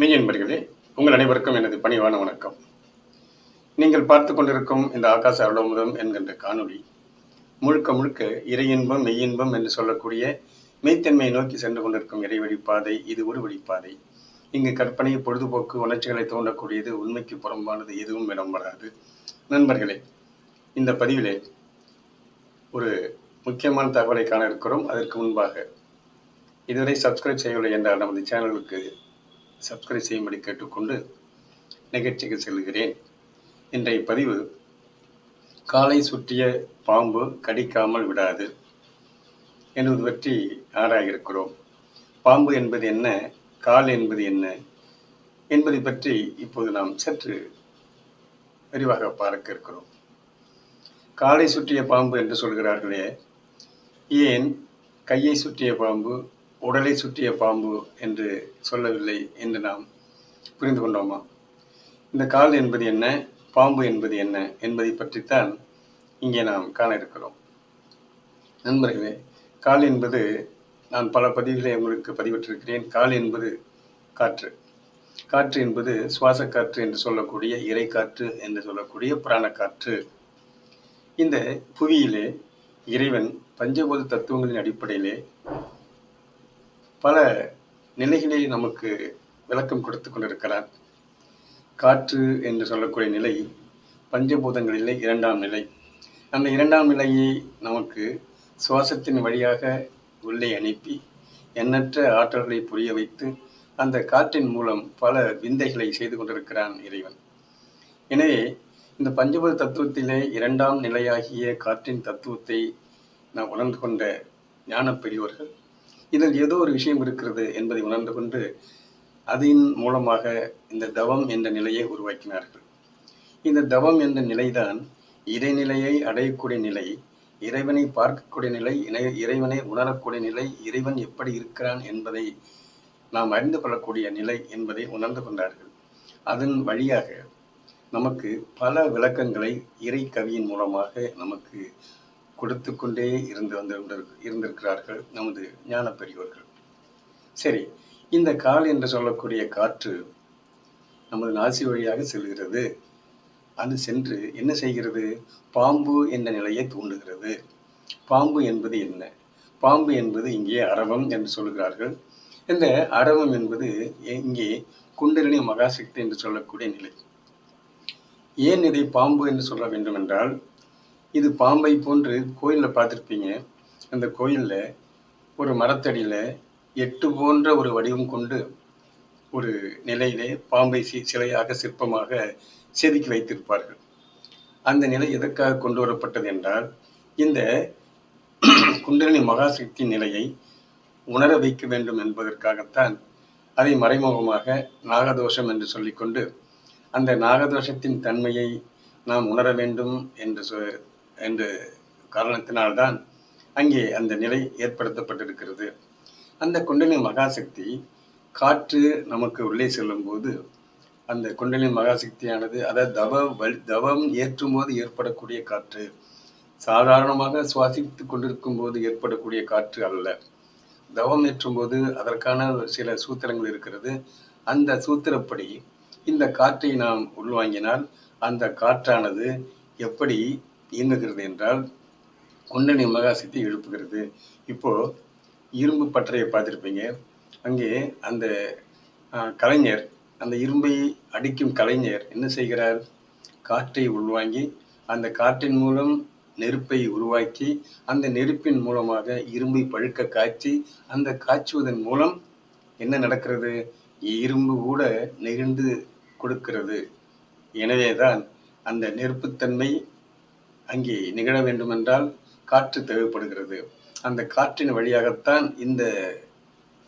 மெய் என்பர்களே உங்கள் அனைவருக்கும் எனது பணிவான வணக்கம். நீங்கள் பார்த்து கொண்டிருக்கும் இந்த ஆகாச அருளமுதம் என்கின்ற காணொளி முழுக்க முழுக்க இறையின்பம் மெய்யின்பம் என்று சொல்லக்கூடிய மெய்த்தன்மையை நோக்கி சென்று கொண்டிருக்கும் இறைவழி பாதை இது ஒரு வழிப்பாதை. இங்கு கற்பனை பொழுதுபோக்கு உணர்ச்சிகளை தோண்டக்கூடியது உண்மைக்கு புறம்பானது எதுவும் இடம் வராது. நண்பர்களே இந்த பதிவிலே ஒரு முக்கியமான தகவலை காண இருக்கிறோம். அதற்கு முன்பாக இதுவரை சப்ஸ்கிரைப் செய்யவில்லை என்றால் நமது சேனலுக்கு சப்ஸ்கிரைப் செய்யும்படி கேட்டுக்கொண்டு நிகழ்ச்சிக்கு செல்கிறேன். இன்றைய பதிவு காலை சுற்றிய பாம்பு கடிக்காமல் விடாது என்பது பற்றி ஆராயிருக்கிறோம் பாம்பு என்பது என்ன கால் என்பது என்ன என்பதை பற்றி இப்போது நாம் சற்று விரிவாக பார்க்க இருக்கிறோம். காலை சுற்றிய பாம்பு என்று சொல்கிறார்களே ஏன் கையை சுற்றிய பாம்பு உடலை சுற்றிய பாம்பு என்று சொல்லவில்லை என்று நாம் புரிந்து கொண்டோமா? இந்த கால் என்பது என்ன? பாம்பு என்பது என்ன? என்பதை பற்றித்தான் இங்கே நாம் காண இருக்கிறோம். நண்பர்களே கால் என்பது நான் பல பதிவுகளை உங்களுக்கு பதிவிட்டிருக்கிறேன். கால் என்பது காற்று. காற்று என்பது சுவாச காற்று என்று சொல்லக்கூடிய இறை காற்று என்று சொல்லக்கூடிய பிராணக்காற்று. இந்த புவியிலே இறைவன் பஞ்சபோத தத்துவங்களின் அடிப்படையிலே பல நிலைகளை நமக்கு விளக்கம் கொடுத்து கொண்டிருக்கிறார். காற்று என்று சொல்லக்கூடிய நிலை பஞ்சபூதங்களிலே இரண்டாம் நிலை. அந்த இரண்டாம் நிலையை நமக்கு சுவாசத்தின் வழியாக உள்ளே அனுப்பி எண்ணற்ற ஆற்றல்களை புரிய வைத்து அந்த காற்றின் மூலம் பல விந்தைகளை செய்து கொண்டிருக்கிறான் இறைவன். எனவே இந்த பஞ்சபூத தத்துவத்திலே இரண்டாம் நிலையாகிய காற்றின் தத்துவத்தை நாம் உணர்ந்து கொண்ட ஞான பெரியோர்கள் இதில் ஏதோ ஒரு விஷயம் இருக்கிறது என்பதை உணர்ந்து கொண்டு அதன் மூலமாக இந்த தவம் என்ற நிலையை உருவாக்கினார்கள். இந்த தவம் என்ற நிலைதான் இறைநிலையை அடையக்கூடிய நிலை இறைவனை பார்க்கக்கூடிய நிலை இணை- இறைவனை உணரக்கூடிய நிலை இறைவன் எப்படி இருக்கிறான் என்பதை நாம் அறிந்து கொள்ளக்கூடிய நிலை என்பதை உணர்ந்து கொண்டார்கள். அதன் வழியாக நமக்கு பல விளக்கங்களை இறை கவியின் மூலமாக நமக்கு கொடுத்து கொண்டே இருந்து வந்து இருந்திருக்கிறார்கள் நமது ஞான பெரியோர்கள் சரி இந்த கால் என்று சொல்லக்கூடிய காற்று நமது நாசி வழியாக செல்கிறது. அது சென்று என்ன செய்கிறது? பாம்பு என்ற நிலையை தூண்டுகிறது. பாம்பு என்பது என்ன? பாம்பு என்பது இங்கே அரவம் என்று சொல்கிறார்கள். இந்த அரவம் என்பது இங்கே குண்டலினி மகாசக்தி என்று சொல்லக்கூடிய நிலை. ஏன் இதை பாம்பு என்று சொல்ல வேண்டும் என்றால் இது பாம்பை போன்று கோயிலில் பார்த்துருப்பீங்க. அந்த கோயிலில் ஒரு மரத்தடியில் எட்டு போன்ற ஒரு வடிவம் கொண்டு ஒரு நிலையிலே பாம்பை சி சிலையாக சிற்பமாக செதுக்கி வைத்திருப்பார்கள். அந்த நிலை எதற்காக கொண்டு வரப்பட்டது என்றால் இந்த குண்டலினி மகாசக்தி நிலையை உணர வைக்க வேண்டும் என்பதற்காகத்தான் அதை மறைமுகமாக நாகதோஷம் என்று சொல்லிக்கொண்டு அந்த நாகதோஷத்தின் தன்மையை நாம் உணர வேண்டும் என்று சொ- என்ற காரணத்தினால்தான் அங்கே அந்த நிலை ஏற்படுத்தப்பட்டிருக்கிறது. அந்த குண்டலினி மகாசக்தி காற்று நமக்கு உள்ளே செல்லும் போது அந்த குண்டலின் மகாசக்தியானது அதாவது தவ வலி தவம் ஏற்றும் போது ஏற்படக்கூடிய காற்று சாதாரணமாக சுவாசித்துக் கொண்டிருக்கும் போது ஏற்படக்கூடிய காற்று அல்ல. தவம் ஏற்றும் போது அதற்கான சில சூத்திரங்கள் இருக்கிறது. அந்த சூத்திரப்படி இந்த காற்றை நாம் உள்வாங்கினால் அந்த காற்றானது எப்படி இயங்குகிறது என்றால் குண்டனி மகாசக்தி எழுப்புகிறது. இப்போ இரும்பு பற்றையை பார்த்துருப்பீங்க. அங்கே அந்த கலைஞர் அந்த இரும்பை அடிக்கும் கலைஞர் என்ன செய்கிறார்? காற்றை உள்வாங்கி அந்த காற்றின் மூலம் நெருப்பை உருவாக்கி அந்த நெருப்பின் மூலமாக இரும்பை பழுக்க காய்ச்சி அந்த காய்ச்சுவதன் மூலம் என்ன நடக்கிறது? இரும்பு கூட நெகிழ்ந்து கொடுக்கிறது. எனவேதான் அந்த நெருப்புத்தன்மை அங்கே நிகழ வேண்டுமென்றால் காற்று தேவைப்படுகிறது. அந்த காற்றின் வழியாகத்தான் இந்த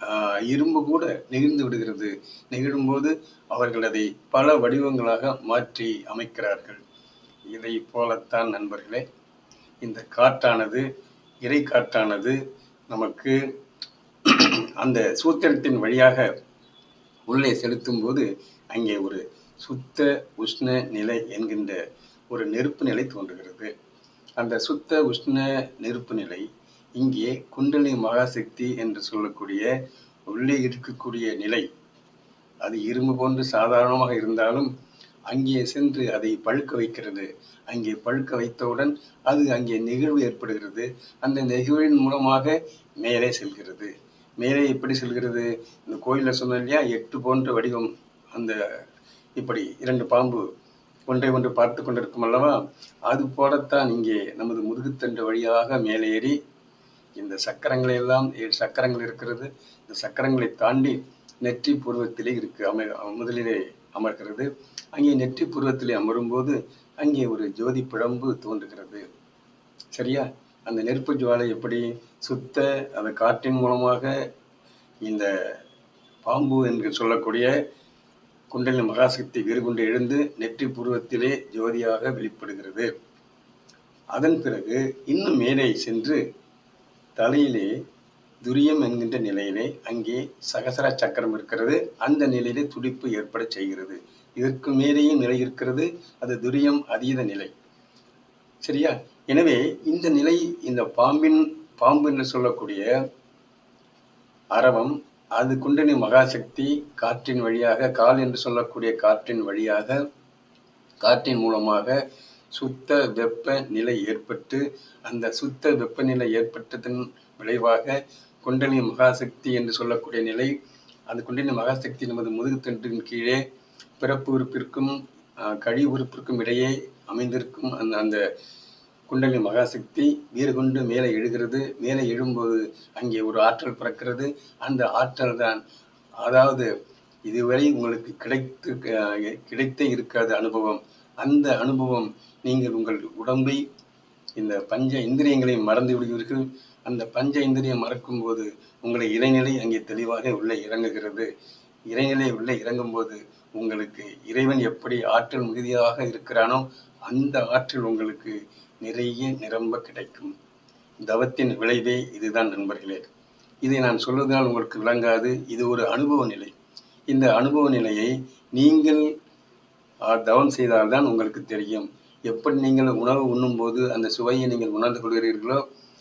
ஆஹ், இரும்பு கூட நெகிழ்ந்து விடுகிறது. நெகிழும்போது அவர்கள் அதை பல வடிவங்களாக மாற்றி அமைக்கிறார்கள். இதை போலத்தான் நண்பர்களே இந்த காற்றானது இறை காற்றானது நமக்கு அந்த சூத்திரத்தின் வழியாக உள்ளே செலுத்தும் போது அங்கே ஒரு சுத்த உஷ்ண நிலை என்கின்ற ஒரு நெருப்பு நிலை தோன்றுகிறது. அந்த சுத்த உஷ்ண நெருப்பு நிலை இங்கே குண்டலி மகாசக்தி என்று சொல்லக்கூடிய உள்ளே இருக்கக்கூடிய நிலை. அது இரும்பு போன்று சாதாரணமாக இருந்தாலும் அங்கே சென்று அதை பழுக்க வைக்கிறது. அங்கே பழுக்க வைத்தவுடன் அது அங்கே நிகழ்வு ஏற்படுகிறது. அந்த நிகழ்வின் மூலமாக மேலே செல்கிறது. மேலே எப்படி செல்கிறது? இந்த கோயிலில் சொன்ன இல்லையா? எட்டு போன்ற வடிவம். அந்த இப்படி இரண்டு பாம்பு ஒன்றை ஒன்று பார்த்து கொண்டிருக்கும் அல்லவா? அது போலத்தான் இங்கே நமது முதுகுத்தண்டு வழியாக மேலே ஏறி இந்த சக்கரங்களை எல்லாம் ஏழு சக்கரங்கள் இருக்கிறது. இந்த சக்கரங்களை தாண்டி நெற்றி பூர்வத்திலே இருக்கு அமை முதலிலே அமர்கிறது. அங்கே நெற்றி பூர்வத்திலே அமரும்போது அங்கே ஒரு ஜோதி பிழம்பு தோன்றுகிறது. சரியா? அந்த நெருப்பு ஜுவாலை எப்படி சுத்த அந்த காற்றின் மூலமாக இந்த பாம்பு என்று சொல்லக்கூடிய குண்டலின் மகாசக்தி வீறுகொண்டு எழுந்து நெற்றி புருவத்திலே ஜோதியாக வெளிப்படுகிறது. அதன் பிறகு இன்னும் மேலே சென்று தலையிலே துரியம் என்கின்ற நிலையிலே அங்கே சகசர சக்கரம் இருக்கிறது. அந்த நிலையிலே துடிப்பு ஏற்பட செய்கிறது. இதற்கு மேலேயும் நிலை இருக்கிறது. அது துரியம் அதீத நிலை. சரியா? எனவே இந்த நிலை இந்த பாம்பின் பாம்பு என்று சொல்லக்கூடிய அரவம் அது குண்டனி மகாசக்தி காற்றின் வழியாக கால் என்று சொல்லக்கூடிய காற்றின் வழியாக காற்றின் மூலமாக சுத்த வெப்ப நிலை ஏற்பட்டு அந்த சுத்த வெப்பநிலை ஏற்பட்டதன் விளைவாக குண்டலி மகாசக்தி என்று சொல்லக்கூடிய நிலை அந்த குண்டலி மகாசக்தி நமது முதுகுத்தண்டின் கீழே பிறப்பு உறுப்பிற்கும் கழி உறுப்பிற்கும் இடையே அமைந்திருக்கும் அந்த அந்த குண்டலி மகாசக்தி வீறு கொண்டு மேலே எழுகிறது. மேலே எழும்போது அங்கே ஒரு ஆற்றல் பிறக்கிறது. அந்த ஆற்றல் தான் அதாவது இதுவரை உங்களுக்கு கிடைத்து கிடைத்தே இருக்காத அனுபவம். அந்த அனுபவம் நீங்கள் உங்கள் உடம்பை இந்த பஞ்ச இந்திரியங்களை மறந்து விடுவீர்கள். அந்த பஞ்ச இந்திரியம் மறக்கும் போது உங்களை இறைநிலை அங்கே தெளிவாக உள்ளே இறங்குகிறது. இறைநிலை உள்ளே இறங்கும் போது உங்களுக்கு இறைவன் எப்படி ஆற்றல் மிகுதியாக இருக்கிறானோ அந்த ஆற்றல் உங்களுக்கு நிறைய நிரம்ப கிடைக்கும். தவத்தின் விளைவே இதுதான் நண்பர்களே. இதை நான் சொல்வதனால் உங்களுக்கு விளங்காது இது ஒரு அனுபவ நிலை. இந்த அனுபவ நிலையை நீங்கள் தவம் செய்தால்தான் உங்களுக்கு தெரியும். எப்படி நீங்கள் உணவு உண்ணும் போது அந்த சுவையை நீங்கள் உணர்ந்து கொள்கிறீர்களோ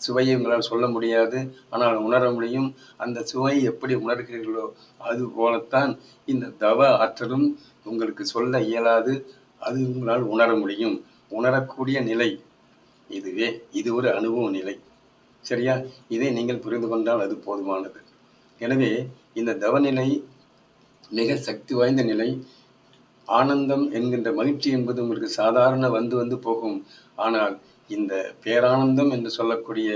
சுவையை உங்களால் சொல்ல முடியாது. ஆனால் உணர முடியும். அந்த சுவையை எப்படி உணர்கிறீர்களோ அது போலத்தான் இந்த தவ ஆற்றலும் உங்களுக்கு சொல்ல இயலாது. அது உங்களால் உணர முடியும். உணரக்கூடிய நிலை. இதுவே இது ஒரு அனுபவ நிலை. சரியா? இதை நீங்கள் புரிந்து கொண்டால் அது போதுமானது. எனவே இந்த தவநிலை மிக சக்தி வாய்ந்த நிலை. ஆனந்தம் என்கின்ற மகிழ்ச்சி என்பது உங்களுக்கு சாதாரண வந்து வந்து போகும். ஆனால் இந்த பேரானந்தம் என்று சொல்லக்கூடிய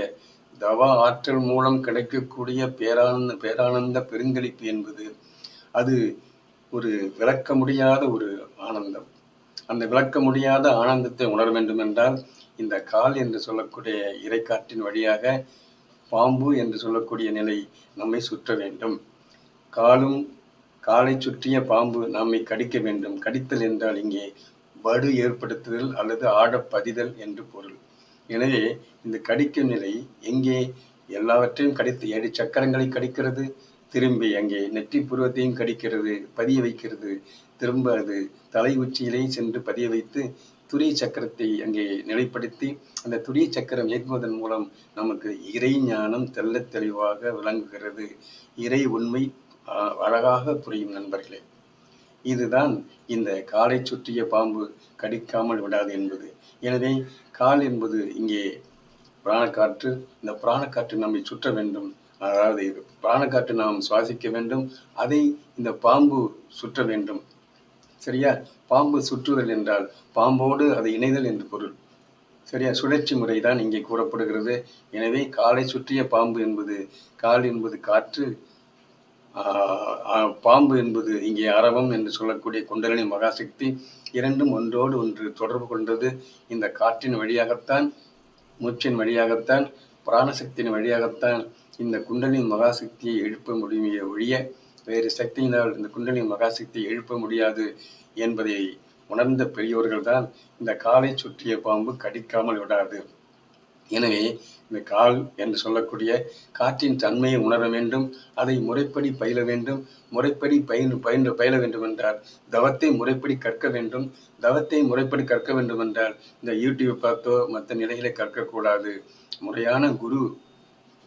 தவ ஆற்றல் மூலம் கிடைக்கக்கூடிய பேரானந்த பேரானந்த பெருங்களிப்பு என்பது அது ஒரு விளக்க முடியாத ஒரு ஆனந்தம். அந்த விளக்க முடியாத ஆனந்தத்தை உணர வேண்டும் என்றால் இந்த கால் என்று சொல்லக்கூடிய இறைக்காற்றின் வழியாக பாம்பு என்று சொல்லக்கூடிய நிலை நம்மை சுற்ற வேண்டும். காலும் காலை சுற்றிய பாம்பு நம்மை கடிக்க வேண்டும். கடித்தல் என்றால் இங்கே வடு ஏற்படுத்துதல் அல்லது ஆடப்பதிதல் என்று பொருள். எனவே இந்த கடிக்கும் நிலை எங்கே? எல்லாவற்றையும் கடித்து ஏழு சக்கரங்களை கடிக்கிறது திரும்பி அங்கே நெற்றி புருவத்தையும் கடிக்கிறது பதிய வைக்கிறது திரும்ப அது தலை உச்சியிலே சென்று பதிய வைத்து துரிய சக்கரத்தை அங்கே நிலைப்படுத்தி அந்த துரிய சக்கரம் இயக்குவதன் மூலம் நமக்கு இறை ஞானம் தெல்ல தெளிவாக விளங்குகிறது. இறை உண்மை அழகாக புரியும் நண்பர்களே. இதுதான் இந்த காலை சுற்றிய பாம்பு கடிக்காமல் விடாது என்பது. எனவே கால் என்பது இங்கே பிராணக்காற்று. இந்த பிராணக்காற்று நம்மை சுற்ற வேண்டும். அதாவது பிராணக்காற்று நாம் சுவாசிக்க வேண்டும். அதை இந்த பாம்பு சுற்ற வேண்டும் சரியா? பாம்பு சுற்றுதல் என்றால் பாம்போடு அதை இணைதல் என்று பொருள். சரியா? சுழற்சி முறை தான் இங்கே கூறப்படுகிறது. எனவே காலை சுற்றிய பாம்பு என்பது கால் என்பது காற்று பாம்பு என்பது இங்கே அரவம் என்று சொல்லக்கூடிய குண்டலினி மகாசக்தி இரண்டும் ஒன்றோடு ஒன்று தொடர்பு கொண்டது. இந்த காற்றின் வழியாகத்தான் மூச்சின் வழியாகத்தான் பிராணசக்தியின் வழியாகத்தான் இந்த குண்டலினி மகாசக்தியை எழுப்ப முடியுமே ஒழிய வேறு சக்தியினால் இந்த குண்டலினி மகாசக்தியை எழுப்ப முடியாது என்பதை உணர்ந்த பெரியோர்கள் தான் இந்த காலை சுற்றிய பாம்பு கடிக்காமல் விடாது. எனவே இந்த கால் என்று சொல்லக்கூடிய காற்றின் தன்மையை உணர வேண்டும் அதை முறைப்படி பயில வேண்டும் முறைப்படி பயின்று பயின்று பயில வேண்டும் என்றால் தவத்தை முறைப்படி கற்க வேண்டும் தவத்தை முறைப்படி கற்க வேண்டும் என்றால் இந்த யூடியூப் பார்த்தோ மற்ற நிலைகளை கற்கக்கூடாது. முறையான குரு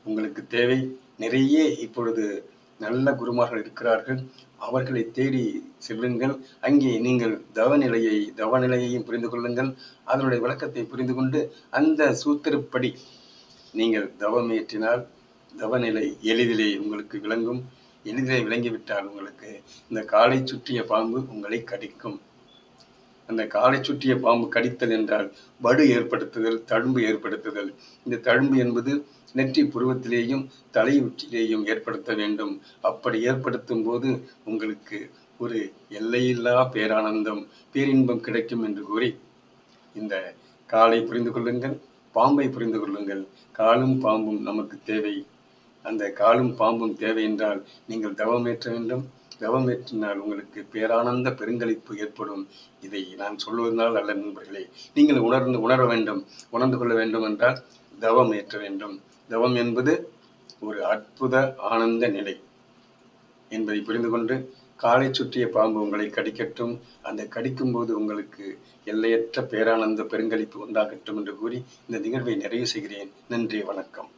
உங்களுக்கு தேவை. நிறைய இப்பொழுது நல்ல குருமார்கள் இருக்கிறார்கள். அவர்களை தேடி செல்லுங்கள். அங்கே நீங்கள் தவநிலையை தவநிலையையும் புரிந்து கொள்ளுங்கள். அதனுடைய விளக்கத்தை புரிந்து கொண்டு அந்த சூத்திரப்படி நீங்கள் தவம் ஏற்றினால் தவநிலை எளிதிலே உங்களுக்கு விளங்கும். எளிதிலே விளங்கிவிட்டால் உங்களுக்கு இந்த காலை சுற்றிய பாம்பு உங்களை கடிக்கும். அந்த காலை சுற்றிய பாம்பு கடித்தல் என்றால் வடு ஏற்படுத்துதல் தழும்பு ஏற்படுத்துதல். இந்த தழும்பு என்பது நெற்றி புருவத்திலேயும் தலை உச்சியிலேயும் ஏற்படுத்த வேண்டும். அப்படி ஏற்படுத்தும் போது உங்களுக்கு ஒரு எல்லையில்லா பேரானந்தம் பேரின்பம் கிடைக்கும் என்று கூறி இந்த காலை புரிந்து கொள்ளுங்கள் பாம்பை புரிந்து கொள்ளுங்கள். காலும் பாம்பும் நமக்கு தேவை. அந்த காலும் பாம்பும் தேவை என்றால் நீங்கள் தவமேற்ற வேண்டும். தவமேற்றினால் உங்களுக்கு பேரானந்த பெருங்களிப்பு ஏற்படும். இதை நான் சொல்வதனால் அல்ல நண்பர்களே நீங்கள் உணர்ந்து உணர வேண்டும் உணர்ந்து கொள்ள வேண்டும் என்றால் தவம் ஏற்ற வேண்டும். தவம் என்பது ஒரு அற்புத ஆனந்த நிலை. என்பதை புரிந்து கொண்டு காலை சுற்றிய பாம்பு உங்களை கடிக்கட்டும். அந்த கடிக்கும் போது உங்களுக்கு எல்லையற்ற பேரானந்த பெருங்களிப்பு உண்டாகட்டும் என்று கூறி இந்த நிகழ்வை நிறைவு செய்கிறேன். நன்றி வணக்கம்.